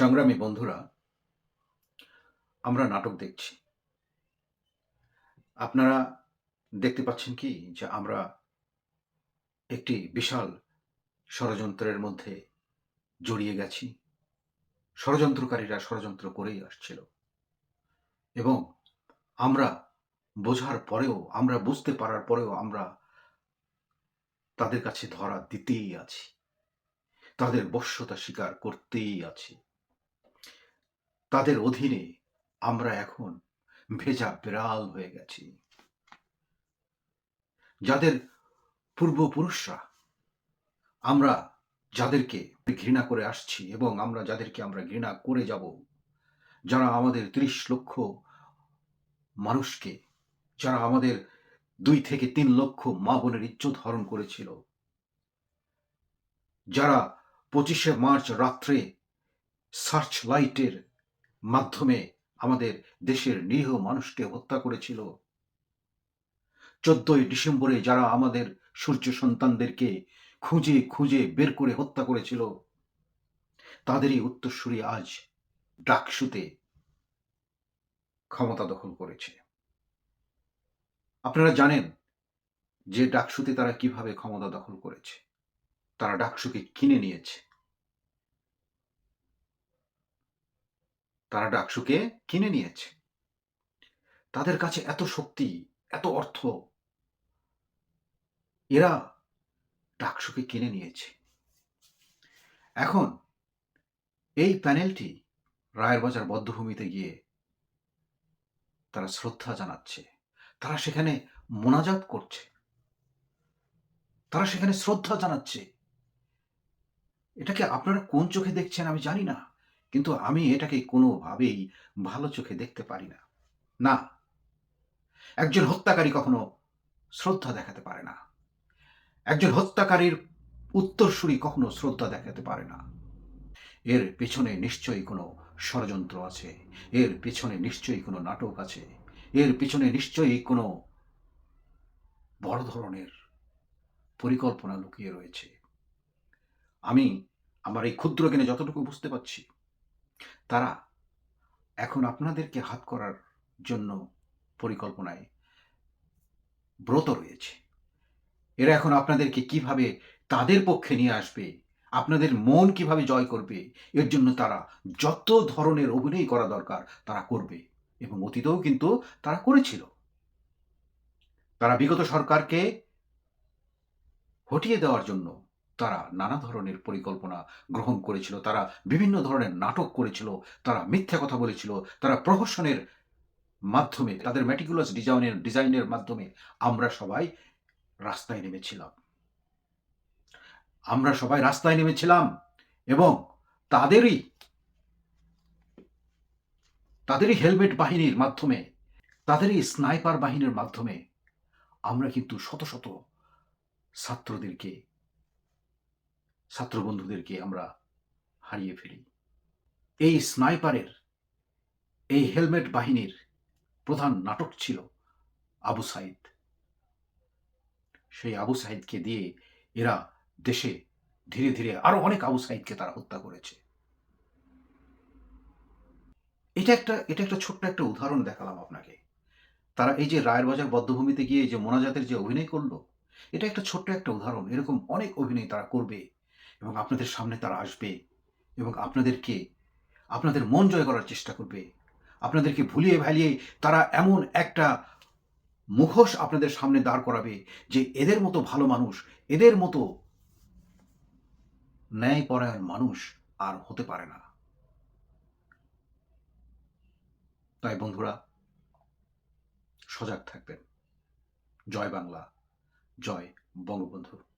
সংগ্রামী বন্ধুরা, আমরা নাটক দেখছি। আপনারা দেখতে পাচ্ছেন কি যে আমরা একটি বিশাল ষড়যন্ত্রের মধ্যে জড়িয়ে গেছি। ষড়যন্ত্রকারীরা ষড়যন্ত্র করেই আসছিল। এবং আমরা বোঝার পরেও, আমরা বুঝতে পারার পরেও আমরা তাদের কাছে ধরা দিতেই আছি। তাদের বশ্যতা স্বীকার করতেই আছি। তাদের অধীনে আমরা এখন ভেজা বিড়াল হয়ে গেছি। যাদের পূর্বপুরুষরা, আমরা যাদেরকে ঘৃণা করে আসছি এবং আমরা যাদেরকে আমরা ঘৃণা করে যাব, যারা আমাদের ত্রিশ লক্ষ মানুষকে, যারা আমাদের দুই থেকে তিন লক্ষ মা বোনের ইজ্জত হরণ করেছিল, যারা পঁচিশে মার্চ রাত্রে সার্চ লাইটের মাধ্যমে আমাদের দেশের নিরীহ মানুষকে হত্যা করেছিল। চোদ্দই ডিসেম্বরে যারা আমাদের সূর্য সন্তানদেরকে খুঁজে খুঁজে বের করে হত্যা করেছিল, তাদেরই উত্তরসূরি আজ ডাকসুতে ক্ষমতা দখল করেছে। আপনারা জানেন যে ডাকসুতে তারা কীভাবে ক্ষমতা দখল করেছে। তারা ডাকসুকে কিনে নিয়েছে। তারা ডাকসুকে কিনে নিয়েছে। তাদের কাছে এত শক্তি, এত অর্থ, এরা ডাকসুকে কিনে নিয়েছে। এখন এই প্যানেলটি রায়ের বাজার বদ্ধভূমিতে গিয়ে তারা শ্রদ্ধা জানাচ্ছে। তারা সেখানে মোনাজাত করছে। তারা সেখানে শ্রদ্ধা জানাচ্ছে। এটাকে আপনারা কোন চোখে দেখছেন আমি জানি না। কিন্তু আমি এটাকে কোনোভাবেই ভালো চোখে দেখতে পারি না। না, একজন হত্যাকারী কখনো শ্রদ্ধা দেখাতে পারে না। একজন হত্যাকারীর উত্তরসূরি কখনো শ্রদ্ধা দেখাতে পারে না। এর পেছনে নিশ্চয়ই কোনো ষড়যন্ত্র আছে, এর পেছনে নিশ্চয়ই কোনো নাটক আছে, এর পেছনে নিশ্চয়ই কোনো বড় ধরনের পরিকল্পনা লুকিয়ে রয়েছে। আমি আমার এই ক্ষুদ্র জ্ঞানে যতটুকু বুঝতে পারছি তারা এখন আপনাদেরকে হাত করার জন্য পরিকল্পনায় ব্রত রয়েছে। এরা এখন আপনাদেরকে কীভাবে তাদের পক্ষে নিয়ে আসবে, আপনাদের মন কীভাবে জয় করবে, এর জন্য তারা যত ধরনের অভিনয় করা দরকার তারা করবে এবং অতীতেও কিন্তু তারা করেছিল। তারা বিগত সরকারকে হটিয়ে দেওয়ার জন্য তারা নানা ধরনের পরিকল্পনা গ্রহণ করেছিল, তারা বিভিন্ন ধরনের নাটক করেছিল, তারা মিথ্যা কথা বলেছিল, তারা প্রহসনের মাধ্যমে, তাদের ম্যাটিকুলাস ডিজাইনের ডিজাইনের মাধ্যমে আমরা সবাই রাস্তায় নেমেছিলাম। আমরা সবাই রাস্তায় নেমেছিলাম এবং তাদেরই তাদেরই হেলমেট বাহিনীর মাধ্যমে, তাদেরই স্নাইপার বাহিনীর মাধ্যমে আমরা কিন্তু শত শত ছাত্রদেরকে ছাত্র বন্ধুদেরকে আমরা হারিয়ে ফেলি। এই স্নাইপারের, এই হেলমেট বাহিনীর প্রধান নাটক ছিল আবু সাইদ। সেই আবু সাইদকে দিয়ে এরা দেশে ধীরে ধীরে আরও অনেক আবু সাইদকে তারা হত্যা করেছে। এটা একটা এটা একটা ছোট্ট একটা উদাহরণ দেখালাম আপনাকে। তারা এই যে রায়ের বাজার বদ্ধভূমিতে গিয়ে যে মোনাজাতের যে অভিনয় করল, এটা একটা ছোট্ট একটা উদাহরণ। এরকম অনেক অভিনয় তারা করবে এবং আপনাদের সামনে তারা আসবে এবং আপনাদেরকে, আপনাদের মন জয় করার চেষ্টা করবে। আপনাদেরকে ভুলিয়ে ভালিয়ে তারা এমন একটা মুখোশ আপনাদের সামনে দাঁড় করাবে যে এদের মতো ভালো মানুষ, এদের মতো ন্যায়পরায়ণ মানুষ আর হতে পারে না। তাই বন্ধুরা, সজাগ থাকবেন। জয় বাংলা, জয় বঙ্গবন্ধু।